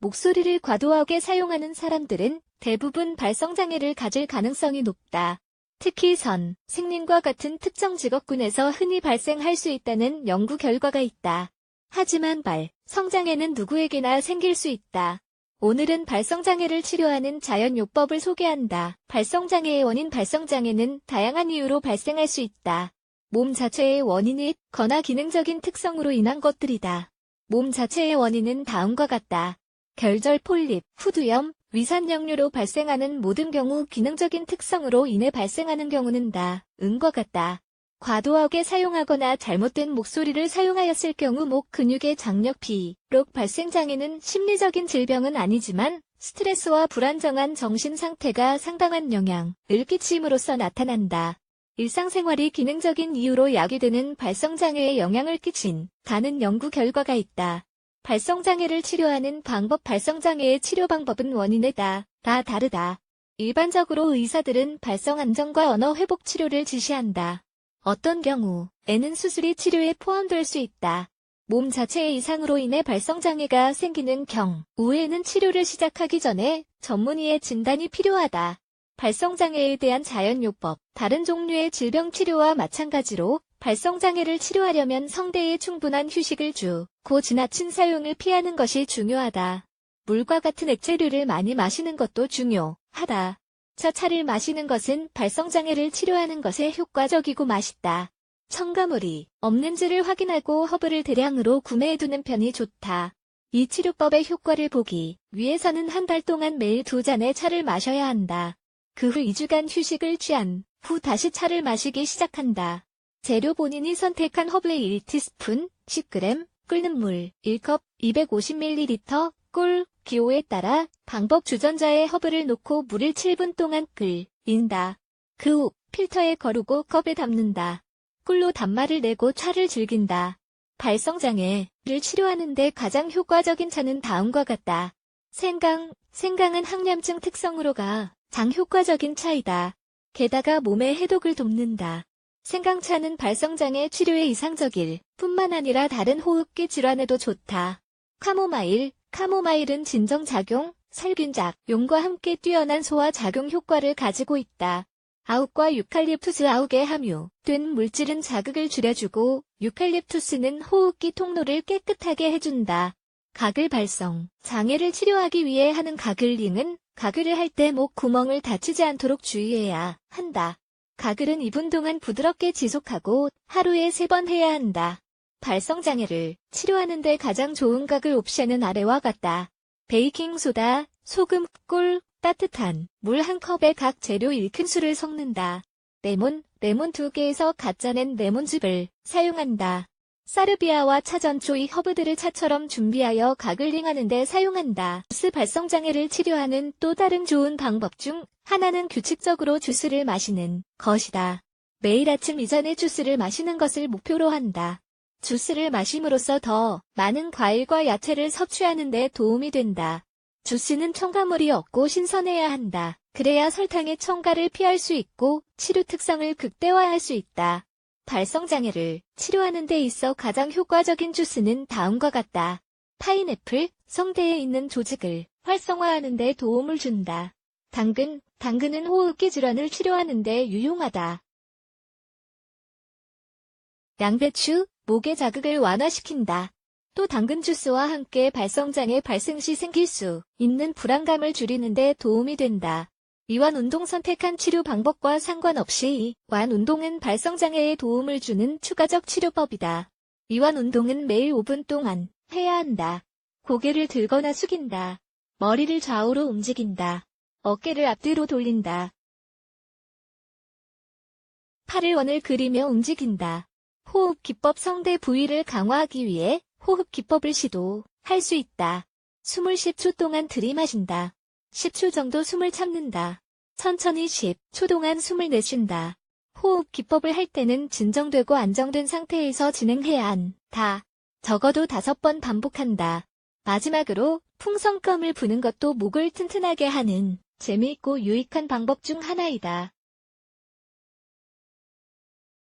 목소리를 과도하게 사용하는 사람들은 대부분 발성장애를 가질 가능성이 높다. 특히 선, 생님과 같은 특정 직업군에서 흔히 발생할 수 있다는 연구 결과가 있다. 하지만 발, 성장애는 누구에게나 생길 수 있다. 오늘은 발성장애를 치료하는 자연요법을 소개한다. 발성장애의 원인 발성장애는 다양한 이유로 발생할 수 있다. 몸 자체의 원인이 거나 기능적인 특성으로 인한 것들이다. 몸 자체의 원인은 다음과 같다. 결절 폴립, 후두염, 위산역류로 발생하는 모든 경우 기능적인 특성으로 인해 발생하는 경우는 다 은과 같다. 과도하게 사용하거나 잘못된 목소리를 사용하였을 경우 목 근육의 장력 비록 발생 장애는 심리적인 질병은 아니지만 스트레스와 불안정한 정신 상태가 상당한 영향을 끼침으로써 나타난다. 일상생활이 기능적인 이유로 야기되는 발성장애에 영향을 끼친 다는 연구 결과가 있다. 발성장애를 치료하는 방법 발성장애의 치료 방법은 원인에 따라 다르다. 일반적으로 의사들은 발성 안정과 언어 회복 치료를 지시한다. 어떤 경우에는 수술이 치료에 포함될 수 있다. 몸 자체의 이상으로 인해 발성장애가 생기는 경우에는 치료를 시작하기 전에 전문의의 진단이 필요하다. 발성장애에 대한 자연요법, 다른 종류의 질병 치료와 마찬가지로 발성장애를 치료하려면 성대에 충분한 휴식을 주 고 지나친 사용을 피하는 것이 중요하다. 물과 같은 액체류를 많이 마시는 것도 중요하다. 차 차를 마시는 것은 발성장애를 치료하는 것에 효과적이고 맛있다. 첨가물이 없는지를 확인하고 허브를 대량으로 구매해두는 편이 좋다. 이 치료법의 효과를 보기 위해서는 한 달 동안 매일 두 잔의 차를 마셔야 한다. 그 후 2주간 휴식을 취한 후 다시 차를 마시기 시작한다. 재료 본인이 선택한 허브의 1티스푼, 10g, 끓는 물 1컵, 250ml, 꿀, 기호에 따라 방법 주전자에 허브를 놓고 물을 7분 동안 끓인다. 그 후 필터에 거르고 컵에 담는다. 꿀로 단맛을 내고 차를 즐긴다. 발성장애를 치료하는데 가장 효과적인 차는 다음과 같다. 생강, 생강은 항염증 특성으로가 장 효과적인 차이다. 게다가 몸의 해독을 돕는다. 생강차는 발성장애 치료에 이상적일 뿐만 아니라 다른 호흡기 질환에도 좋다. 카모마일, 카모마일은 진정작용, 살균작, 용과 함께 뛰어난 소화 작용 효과를 가지고 있다. 아욱과 유칼립투스 아욱에 함유된 물질은 자극을 줄여주고 유칼립투스는 호흡기 통로를 깨끗하게 해준다. 가글 발성, 장애를 치료하기 위해 하는 가글링은 가글을 할 때 목 구멍을 다치지 않도록 주의해야 한다. 가글은 2분 동안 부드럽게 지속하고 하루에 3번 해야 한다. 발성장애를 치료하는데 가장 좋은 가글 옵션은 아래와 같다. 베이킹소다, 소금, 꿀, 따뜻한 물 한 컵에 각 재료 1큰술을 섞는다. 레몬, 레몬 2개에서 가짜낸 레몬즙을 사용한다. 사르비아와 차전 초이 허브들을 차처럼 준비하여 가글링하는 데 사용한다. 주스 발성 장애를 치료하는 또 다른 좋은 방법 중 하나는 규칙적으로 주스를 마시는 것이다. 매일 아침 이전에 주스를 마시는 것을 목표로 한다. 주스를 마심으로써 더 많은 과일과 야채를 섭취하는 데 도움이 된다. 주스는 첨가물이 없고 신선해야 한다. 그래야 설탕의 첨가를 피할 수 있고 치료 특성을 극대화할 수 있다. 발성장애를 치료하는 데 있어 가장 효과적인 주스는 다음과 같다. 파인애플, 성대에 있는 조직을 활성화하는 데 도움을 준다. 당근, 당근은 호흡기 질환을 치료하는 데 유용하다. 양배추, 목의 자극을 완화시킨다. 또 당근 주스와 함께 발성장애 발생 시 생길 수 있는 불안감을 줄이는 데 도움이 된다. 이완 운동 선택한 치료 방법과 상관없이 이완 운동은 발성장애에 도움을 주는 추가적 치료법이다. 이완 운동은 매일 5분 동안 해야 한다. 고개를 들거나 숙인다. 머리를 좌우로 움직인다. 어깨를 앞뒤로 돌린다. 팔을 원을 그리며 움직인다. 호흡 기법 성대 부위를 강화하기 위해 호흡 기법을 시도할 수 있다. 숨을 10초 동안 들이마신다. 10초 정도 숨을 참는다. 천천히 10초 동안 숨을 내쉰다. 호흡 기법을 할 때는 진정되고 안정된 상태에서 진행해야 한다. 적어도 5번 반복한다. 마지막으로 풍선껌을 부는 것도 목을 튼튼하게 하는 재미있고 유익한 방법 중 하나이다.